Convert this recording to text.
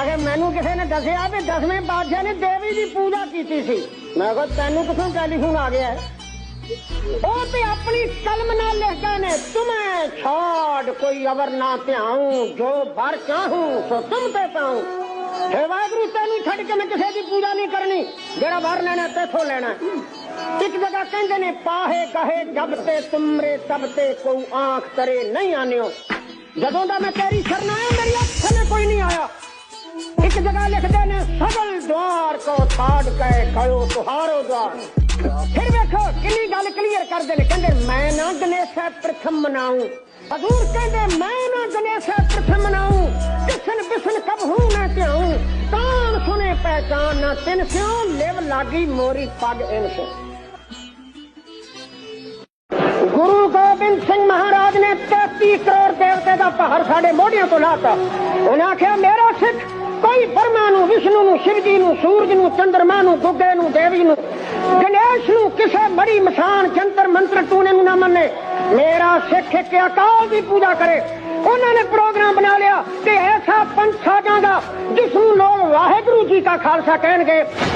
ਅਗੇ ਮੈਨੂੰ ਕਿਸੇ ਨੇ ਦੱਸਿਆ ਵੀ ਦਸਵੇਂ ਬਾਦਸ਼ਾਹ ਨੇ ਦੇਵੀ ਦੀ ਪੂਜਾ ਕੀਤੀ ਸੀ, ਮੈਂ ਕਿਹਾ ਤੈਨੂੰ ਕਿਥੋਂ ਟੈਲੀਫੋਨ ਆ ਗਿਆ? ਉਹ ਤੇ ਆਪਣੀ ਕਲਮ ਨਾਲ ਲਿਖਦਾ ਨੇ, ਤੁਮੇ ਛਾੜ, ਕੋਈ ਅਵਰ ਨਾ ਧਿਆਉ, ਜੋ ਭਰ ਚਾਹੂੰ, ਸੋ ਤੁਮ ਤੇ ਪਾਉ। ਹੇ ਵਾਹਿਗੁਰੂ, ਤੈਨੂੰ ਛੱਡ ਕੇ ਮੈਂ ਕਿਸੇ ਦੀ ਪੂਜਾ ਨਹੀਂ ਕਰਨੀ, ਜਿਹੜਾ ਵਰ ਲੈਣਾ ਤੇਥੋਂ ਲੈਣਾ ਇੱਕ ਜਗ੍ਹਾ ਕਹਿੰਦੇ ਨੇ, ਪਾਹੇ ਕਹੇ ਜਬ ਤੇ ਤੁਮਰੇ ਤਬ ਤੇ ਕੋਈ ਆਂਖ ਤਰੇ ਨਹੀਂ ਆਨਿਓ। ਜਦੋਂ ਦਾ ਮੈਂ ਤੇਰੀ ਸ਼ਰਨ ਆਇਆ ਮੇਰੀ ਅੱਖ ਸਾਹਮਣੇ ਕੋਈ ਨਹੀਂ ਆਇਆ। ਇੱਕ ਜਗ੍ਹਾ ਲਿਖਦੇ ਨੇ ਸਗਲ ਦਵਾਰ ਕੋ ਛਾੜ ਕੇ ਕਹੋ ਤੁਹਾਰੋ ਦਵਾਰ। ਫਿਰ ਵੇਖੋ ਕਿੰਨੀ ਗੱਲ ਕਲੀਅਰ ਕਰਦੇ ਨੇ, ਕਹਿੰਦੇ ਮੈਂ ਨਾ ਗਣੇਸ਼ਾ ਪ੍ਰਥਮ ਮਨਾਉ ਹਜ਼ੂਰ ਕਹਿੰਦੇ ਮੈਂ ਨਾ ਗਣੇਸ਼ਾ ਪ੍ਰਥਮ ਮਨਾਉ ਕਿਸਨ ਬਿਸਨ ਕਬ ਹੂੰ ਮੈਂ ਧਿਆਉ ਸੁਨੇ ਪਹਿਚਾਨ ਨਾ ਤਿਨ ਸਿਉ, ਲਿਵ ਲਾਗੀ ਮੋਰੀ ਪੱਗ ਇਨਸੋ ਗੋਬਿੰਦ ਸਿੰਘ ਮਹਾਰਾਜ ਨੇ 33 ਕਰੋੜ ਦੇਵਤੇ ਦਾ ਭਾਰ ਸਾਡੇ ਮੋਢਿਆਂ ਤੋਂ ਲਾਤਾ। ਉਹਨੇ ਆਖਿਆ, ਮੇਰਾ ਸਿੱਖ ਕੋਈ ਬਰਮਾ ਨੂੰ, ਵਿਸ਼ਨੂੰ ਨੂੰ ਸ਼ਿਵ ਜੀ ਨੂੰ, ਸੂਰਜ ਨੂੰ, ਚੰਦਰਮਾ ਨੂੰ, ਗੁੱਗੇ ਨੂੰ, ਦੇਵੀ ਨੂੰ, ਗਣੇਸ਼ ਨੂੰ, ਕਿਸੇ ਬੜੀ ਮਸਾਨ ਜੰਤਰ ਮੰਤਰ ਟੂਣੇ ਨੂੰ ਨਾ ਮੰਨੇ। ਮੇਰਾ ਸਿੱਖ ਇੱਕ ਅਕਾਲ ਦੀ ਪੂਜਾ ਕਰੇ। ਉਹਨਾਂ ਨੇ ਪ੍ਰੋਗਰਾਮ ਬਣਾ ਲਿਆ ਤੇ ਐਸਾ ਪੰਥ ਸਾਜਾਂਗਾ ਜਿਸ ਨੂੰ ਲੋਕ ਵਾਹਿਗੁਰੂ ਜੀ ਕਾ ਖਾਲਸਾ ਕਹਿਣਗੇ।